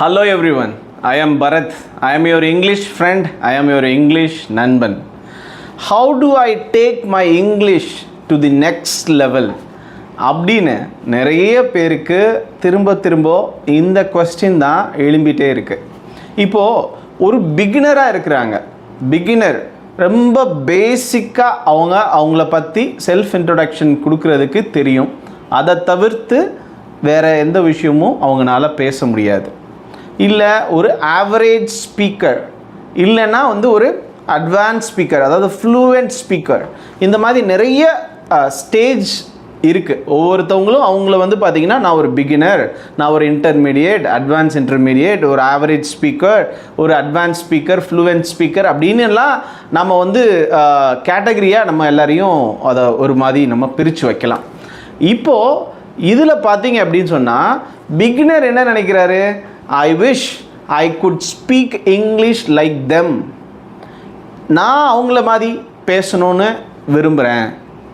Hello everyone I am Bharath I am your English friend I am your English நண்பன். How do I take my English to the next level அப்படின்னு நிறைய பேருக்கு திரும்ப திரும்ப இந்த question தான் எழும்பிட்டே இருக்குது இப்போது ஒரு பிகினராக இருக்கிறாங்க. பிகினர் ரொம்ப பேசிக்காக அவங்க அவங்கள பற்றி செல்ஃப் இன்ட்ரொடக்ஷன் கொடுக்கறதுக்கு தெரியும். அதை தவிர்த்து வேறு எந்த விஷயமும் அவங்களால பேச முடியாது. இல்லை ஒரு ஆவரேஜ் ஸ்பீக்கர் இல்லைன்னா வந்து ஒரு அட்வான்ஸ் ஸ்பீக்கர் அதாவது ஃப்ளூவெண்ட் ஸ்பீக்கர் இந்த மாதிரி நிறைய ஸ்டேஜ் இருக்குது ஒவ்வொருத்தவங்களும் அவங்கள வந்து பார்த்திங்கன்னா நான் ஒரு பிகினர் நான் ஒரு இன்டர்மீடியேட் அட்வான்ஸ் இன்டர்மீடியேட் ஒரு ஆவரேஜ் ஸ்பீக்கர் ஒரு அட்வான்ஸ் ஸ்பீக்கர் ஃப்ளூவென்ட் ஸ்பீக்கர் அப்படின்னு எல்லாம் நம்ம வந்து கேட்டகரியாக நம்ம எல்லாரையும் அதை ஒரு மாதிரி நம்ம பிரித்து வைக்கலாம். இப்போது இதில் பார்த்தீங்க அப்படின்னு சொன்னால் பிகினர் என்ன நினைக்கிறாரு? I wish I could speak English like them நான் அவங்கள மாதிரி பேசணும்னு விரும்புகிறேன்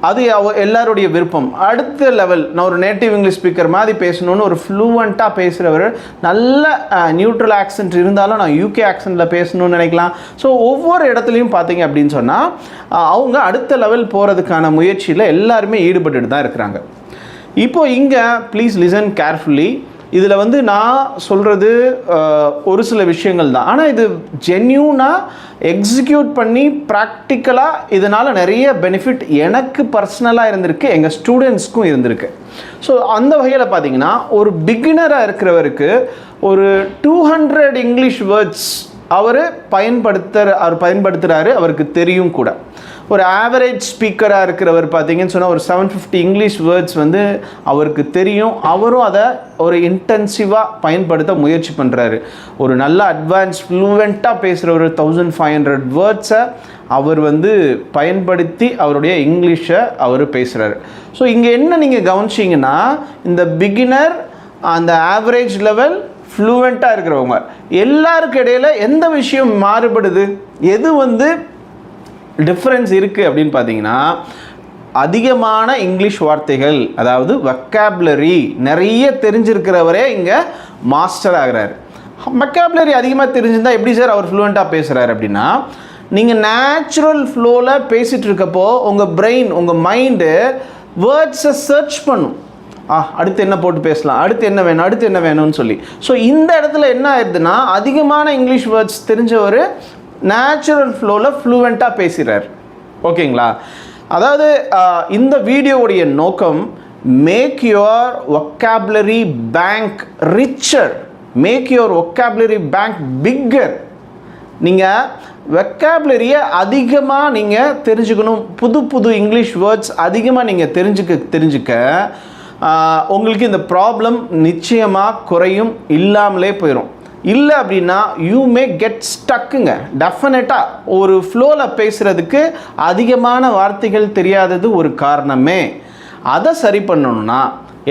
அது அவ எல்லாருடைய விருப்பம். அடுத்த லெவல் நான் ஒரு நேட்டிவ் இங்கிலீஷ் ஸ்பீக்கர் மாதிரி பேசணும்னு ஒரு ஃப்ளூவண்ட்டாக பேசுகிறவர் நல்ல நியூட்ரல் ஆக்சென்ட் இருந்தாலும் நான் யூகே ஆக்சென்ட்டில் பேசணும்னு நினைக்கலாம். ஸோ ஒவ்வொரு இடத்துலையும் பார்த்தீங்க அப்படின்னு சொன்னால் அவங்க அடுத்த லெவல் போகிறதுக்கான முயற்சியில் எல்லாருமே ஈடுபட்டுட்டு தான் இருக்கிறாங்க. இப்போ இங்கே ப்ளீஸ் லிசன் கேர்ஃபுல்லி இதில் வந்து நான் சொல்கிறது ஒரு சில விஷயங்கள் தான். ஆனால் இது ஜென்யூனாக எக்ஸிக்யூட் பண்ணி ப்ராக்டிக்கலாக இதனால் நிறைய பெனிஃபிட் எனக்கு பர்சனலாக இருந்திருக்கு எங்கள் ஸ்டூடெண்ட்ஸ்க்கும் இருந்திருக்கு. ஸோ அந்த வகையில் பார்த்தீங்கன்னா ஒரு பிகினராக இருக்கிறவருக்கு ஒரு டூ ஹண்ட்ரட் இங்கிலீஷ் வேர்ட்ஸ் அவர் பயன்படுத்துகிற அவர் பயன்படுத்துகிறாரு அவருக்கு தெரியும் கூட. ஒரு ஆவரேஜ் ஸ்பீக்கராக இருக்கிறவர் பார்த்தீங்கன்னு சொன்னால் ஒரு செவன் ஃபிஃப்டி இங்கிலீஷ் வேர்ட்ஸ் வந்து அவருக்கு தெரியும். அவரும் அதை ஒரு இன்டென்சிவாக பயன்படுத்த முயற்சி பண்ணுறாரு ஒரு நல்ல அட்வான்ஸ் ஃப்ளூவெண்ட்டாக பேசுகிற ஒரு தௌசண்ட் ஃபைவ் ஹண்ட்ரட் வேர்ட்ஸை அவர் வந்து பயன்படுத்தி அவருடைய இங்கிலீஷை அவர் பேசுகிறாரு ஸோ இங்கே என்ன நீங்கள் கவனிச்சிங்கன்னா இந்த பிகினர் அந்த ஆவரேஜ் லெவல் ஃப்ளூவெண்ட்டாக இருக்கிறவங்க எல்லாருக்கு இடையில எந்த விஷயம் மாறுபடுது? எது வந்து டிஃப்ரென்ஸ் இருக்குது அப்படின்னு பார்த்தீங்கன்னா அதிகமான இங்கிலீஷ் வார்த்தைகள் அதாவது வக்காபுலரி நிறைய தெரிஞ்சிருக்கிறவரே இங்கே மாஸ்டர் ஆகிறார். வக்காபுலரி அதிகமாக தெரிஞ்சிருந்தால் எப்படி சார் அவர் ஃப்ளூவெண்ட்டாக பேசுகிறாரு அப்படின்னா நீங்கள் நேச்சுரல் ஃப்ளோவில் பேசிகிட்டு இருக்கப்போ உங்கள் பிரெயின் உங்கள் மைண்டு வேர்ட்ஸை சர்ச் பண்ணும். ஆ அடுத்து என்ன போட்டு பேசலாம்? அடுத்து என்ன வேணும்? அடுத்து என்ன வேணும்னு சொல்லி. ஸோ இந்த இடத்துல என்ன ஆயிடுதுன்னா அதிகமான இங்கிலீஷ் வேர்ட்ஸ் தெரிஞ்சவர் நேச்சுரல் ஃப்ளோவில் ஃப்ளூவெண்ட்டாக பேசுகிறார் ஓகேங்களா? அதாவது இந்த வீடியோவுடைய நோக்கம் make your vocabulary bank richer make your vocabulary bank bigger நீங்கள் வெக்காபுலரியை அதிகமாக நீங்கள் தெரிஞ்சுக்கணும். புது புது இங்கிலீஷ் வேர்ட்ஸ் அதிகமாக நீங்கள் தெரிஞ்சுக்க தெரிஞ்சுக்க உங்களுக்கு இந்த ப்ராப்ளம் நிச்சயமாக குறையும் இல்லாமலே போயிடும் இல்லை அப்படின்னா யூ மே கெட் ஸ்டக்குங்க டெஃபினட்டாக ஒரு ஃப்ளோவில் பேசுகிறதுக்கு அதிகமான வார்த்தைகள் தெரியாதது ஒரு காரணமே. அதை சரி பண்ணணும்னா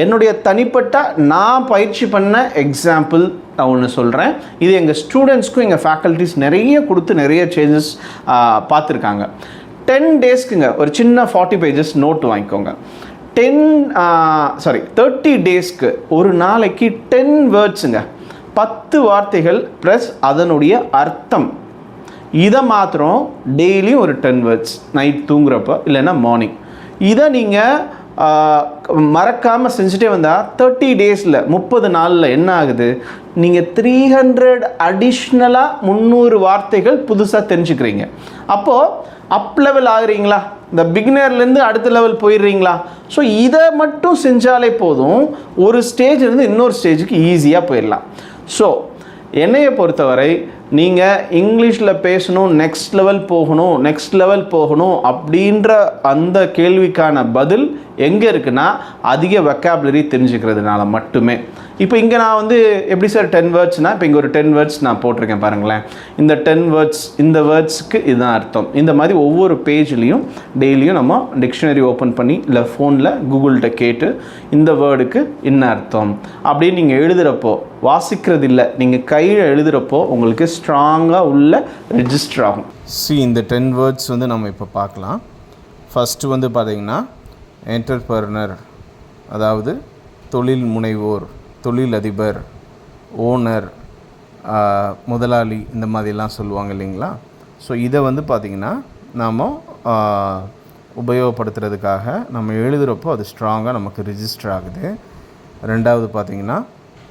என்னுடைய தனிப்பட்ட நான் பயிற்சி பண்ண எக்ஸாம்பிள் நான் ஒன்று சொல்கிறேன் இது எங்கள் ஸ்டூடெண்ட்ஸ்க்கும் எங்கள் ஃபேக்கல்ட்டிஸ் நிறைய கொடுத்து நிறைய சேஞ்சஸ் பார்த்துருக்காங்க. டென் டேஸ்க்குங்க ஒரு சின்ன ஃபார்ட்டி பேஜஸ் நோட்டு வாங்கிக்கோங்க. டென் சாரி தேர்ட்டி டேஸ்க்கு ஒரு நாளைக்கு டென் வேர்ட்ஸுங்க பத்து வார்த்தைகள் ப்ளஸ் அதனுடைய அர்த்தம். இதை மாத்திரம் டெய்லியும் ஒரு டென் வேர்ட்ஸ் நைட் தூங்குறப்போ இல்லைன்னா மார்னிங் இதை நீங்கள் மறக்காமல் செஞ்சுட்டே வந்தால் தேர்ட்டி டேஸில் முப்பது நாளில் என்ன ஆகுது? நீங்கள் த்ரீ ஹண்ட்ரட் அடிஷ்னலாக முந்நூறு வார்த்தைகள் புதுசாக தெரிஞ்சுக்கிறீங்க. அப்போது அப் லெவல் ஆகுறீங்களா? இந்த பிகினர்லேருந்து அடுத்த லெவல் போயிடுறீங்களா? ஸோ இதை மட்டும் செஞ்சாலே போதும் ஒரு ஸ்டேஜ்லேருந்து இன்னொரு ஸ்டேஜுக்கு ஈஸியாக போயிடலாம். ஸோ என்னையை பொறுத்தவரை நீங்கள் இங்கிலீஷில் பேசணும் நெக்ஸ்ட் லெவல் போகணும் நெக்ஸ்ட் லெவல் போகணும் அப்படின்ற அந்த கேள்விக்கான பதில் எங்கே இருக்குன்னா அதிக வெக்காபுலரி தெரிஞ்சுக்கிறதுனால மட்டுமே. இப்போ இங்கே நான் வந்து எப்படி சார் டென் வேர்ட்ஸ்னால் இப்போ இங்கே ஒரு டென் வேர்ட்ஸ் நான் போட்டிருக்கேன் பாருங்களேன். இந்த டென் வேர்ட்ஸ் இந்த வேர்ட்ஸ்க்கு இதுதான் அர்த்தம். இந்த மாதிரி ஒவ்வொரு பேஜ்லேயும் டெய்லியும் நம்ம டிக்ஷனரி ஓப்பன் பண்ணி இல்லை ஃபோனில் கூகுள்கிட்ட கேட்டு இந்த வேர்டுக்கு என்ன அர்த்தம்? அப்படின்னு நீங்கள் எழுதுகிறப்போ வாசிக்கிறது இல்லை நீங்கள் கையில் எழுதுகிறப்போ உங்களுக்கு ஸ்ட்ராங்காக உள்ள ரெஜிஸ்டர் ஆகும். சி இந்த டென் வேர்ட்ஸ் வந்து நம்ம இப்போ பார்க்கலாம். ஃபஸ்ட்டு வந்து பார்த்தீங்கன்னா என்டர்பர்னர் அதாவது தொழில் முனைவோர் தொழிலதிபர் ஓனர் முதலாளி இந்த மாதிரிலாம் சொல்லுவாங்க இல்லைங்களா? ஸோ இதை வந்து பார்த்திங்கன்னா நாம் உபயோகப்படுத்துறதுக்காக நம்ம எழுதுகிறப்போ அது ஸ்ட்ராங்காக நமக்கு ரிஜிஸ்டர் ஆகுது. ரெண்டாவது பார்த்திங்கன்னா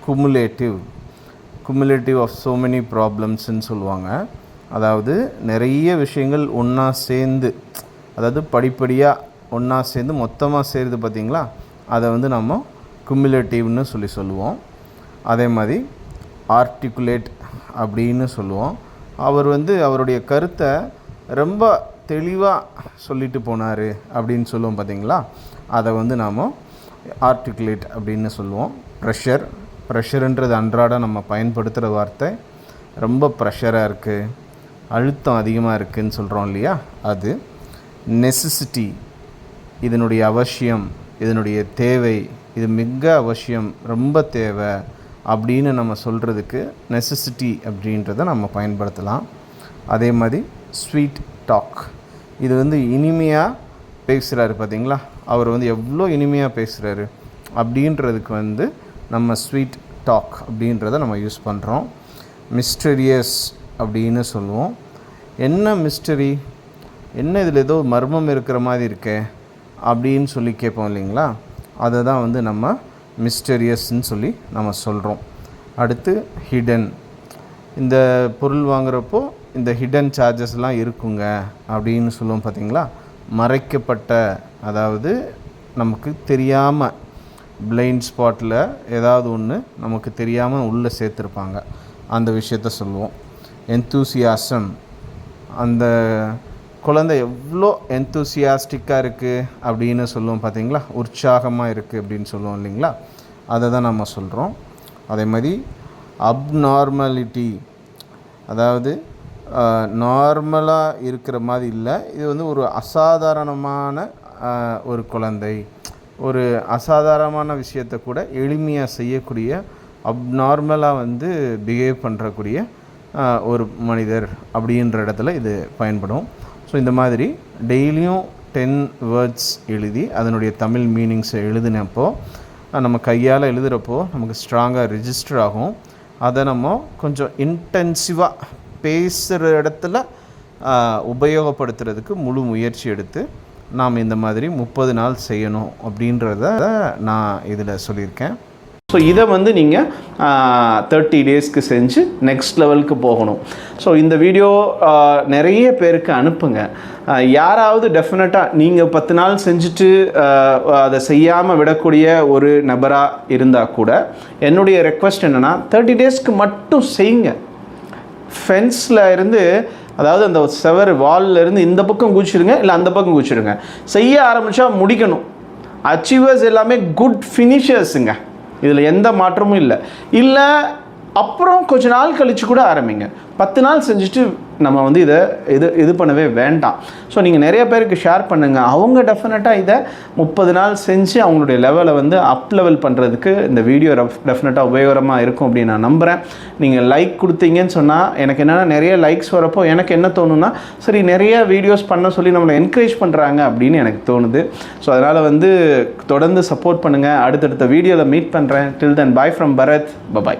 cumulative cumulative of so many ப்ராப்ளம்ஸ்ன்னு சொல்லுவாங்க. அதாவது நிறைய விஷயங்கள் ஒன்றா சேர்ந்து அதாவது படிப்படியாக ஒன்றா சேர்ந்து மொத்தமாக சேர்ந்து பார்த்திங்களா அதை வந்து நம்ம குமுலேட்டிவ்னு சொல்லி சொல்லுவோம். அதே மாதிரி ஆர்டிகுலேட் அப்படின்னு சொல்லுவோம். அவர் வந்து அவருடைய கருத்தை ரொம்ப தெளிவாக சொல்லிட்டு போனார் அப்படின்னு சொல்லுவோம் பார்த்தீங்களா அதை வந்து நாம் ஆர்டிகுலேட் அப்படின்னு சொல்லுவோம். ப்ரெஷர் ப்ரெஷருன்றது அன்றாட நம்ம பயன்படுத்துகிற வார்த்தை. ரொம்ப ப்ரெஷராக இருக்குது அழுத்தம் அதிகமாக இருக்குதுன்னு சொல்கிறோம் இல்லையா? அது நெசசிட்டி இதனுடைய அவசியம் இதனுடைய தேவை இது மிக அவசியம் ரொம்ப தேவை அப்படின்னு நம்ம சொல்கிறதுக்கு நெசசிட்டி அப்படின்றத நம்ம பயன்படுத்தலாம். அதே மாதிரி ஸ்வீட் டாக் இது வந்து இனிமையாக பேசுகிறாரு பார்த்தீங்களா? அவர் வந்து எவ்வளோ இனிமையாக பேசுகிறாரு? அப்படின்றதுக்கு வந்து நம்ம ஸ்வீட் டாக் அப்படின்றத நம்ம யூஸ் பண்ணுறோம் மிஸ்டரியஸ் அப்படின்னு சொல்லுவோம். என்ன மிஸ்டரி என்ன இதில் ஏதோ மர்மம் இருக்கிற மாதிரி இருக்கே? அப்படின்னு சொல்லி கேட்போம் இல்லைங்களா? அதை தான் வந்து நம்ம மிஸ்டரியஸ்ன்னு சொல்லி நம்ம சொல்கிறோம் அடுத்து ஹிடன் இந்த பொருள் வாங்குறப்போ இந்த ஹிடன் சார்ஜஸ்லாம் இருக்குங்க அப்படின்னு சொல்லுவோம் பார்த்தீங்களா மறைக்கப்பட்ட அதாவது நமக்கு தெரியாமல் பிளைண்ட் ஸ்பாட்டில் ஏதாவது ஒன்று நமக்கு தெரியாமல் உள்ளே சேர்த்துருப்பாங்க. அந்த விஷயத்த சொல்லுவோம். என்தூசியாசம் அந்த குழந்தை எவ்வளோ எந்தூசியாஸ்டிக்காக இருக்குது அப்படின்னு சொல்லுவோம் பார்த்தீங்களா உற்சாகமாக இருக்குது அப்படின்னு சொல்லுவோம் இல்லைங்களா? அதை தான் நம்ம சொல்கிறோம் அதே மாதிரி அப்நார்மாலிட்டி அதாவது நார்மலாக இருக்கிற மாதிரி இல்லை. இது வந்து ஒரு அசாதாரணமான ஒரு குழந்தை. ஒரு அசாதாரணமான விஷயத்தை கூட எளிமையாக செய்யக்கூடிய அப்நார்மலாக வந்து பிஹேவ் பண்ணுறக்கூடிய ஒரு மனிதர் அப்படின்ற இடத்துல இது பயன்படும். ஸோ இந்த மாதிரி டெய்லியும் டென் வேர்ட்ஸ் எழுதி அதனுடைய தமிழ் மீனிங்ஸை எழுதினப்போ நம்ம கையால் எழுதுகிறப்போ நமக்கு ஸ்ட்ராங்காக ரிஜிஸ்டர் ஆகும். அதை நம்ம கொஞ்சம் இன்டென்சிவாக பேசுகிற இடத்துல உபயோகப்படுத்துறதுக்கு முழு முயற்சி எடுத்து நாம் இந்த மாதிரி முப்பது நாள் செய்யணும் அப்படின்றத நான் இதில் சொல்லியிருக்கேன். ஸோ இதை வந்து நீங்கள் தேர்ட்டி டேஸ்க்கு செஞ்சு நெக்ஸ்ட் லெவலுக்கு போகணும். ஸோ இந்த வீடியோ நிறைய பேருக்கு அனுப்புங்க. யாராவது டெஃபினட்டாக நீங்கள் பத்து நாள் செஞ்சுட்டு அதை செய்யாமல் விடக்கூடிய ஒரு நபராக இருந்தால் கூட என்னுடைய ரெக்வஸ்ட் என்னென்னா தேர்ட்டி டேஸ்க்கு மட்டும் செய்யுங்க. ஃபென்ஸில் இருந்து அதாவது அந்த செவர் வால்ல இருந்து இந்த பக்கம் குதிச்சிடுங்க இல்லை அந்த பக்கம் குதிச்சிடுங்க. செய்ய ஆரம்பித்தா முடிக்கணும். அச்சீவர்ஸ் எல்லாமே குட் ஃபினிஷர்ஸுங்க இதில் எந்த மாற்றமும் இல்லை. இல்லை அப்புறம் கொஞ்ச நாள் கழித்து கூட ஆரம்பிங்க. பத்து நாள் செஞ்சுட்டு நம்ம வந்து இதை இது இது பண்ணவே வேண்டாம். ஸோ நீங்கள் நிறைய பேருக்கு ஷேர் பண்ணுங்கள் அவங்க டெஃபினட்டாக இதை முப்பது நாள் செஞ்சு அவங்களுடைய லெவலை வந்து அப் லெவல் பண்ணுறதுக்கு இந்த வீடியோ ரஃப் டெஃபினட்டாக உபயோகரமாக இருக்கும் அப்படின்னு நான் நம்புகிறேன் நீங்கள் லைக் கொடுத்தீங்கன்னு சொன்னால் எனக்கு என்னென்னா நிறைய லைக்ஸ் வரப்போ எனக்கு என்ன தோணுன்னா சரி நிறைய வீடியோஸ் பண்ண சொல்லி நம்மளை என்கரேஜ் பண்ணுறாங்க அப்படின்னு எனக்கு தோணுது. ஸோ அதனால் வந்து தொடர்ந்து சப்போர்ட் பண்ணுங்கள் அடுத்தடுத்த வீடியோவில் மீட் பண்ணுறேன் till then bye from Bharath bye bye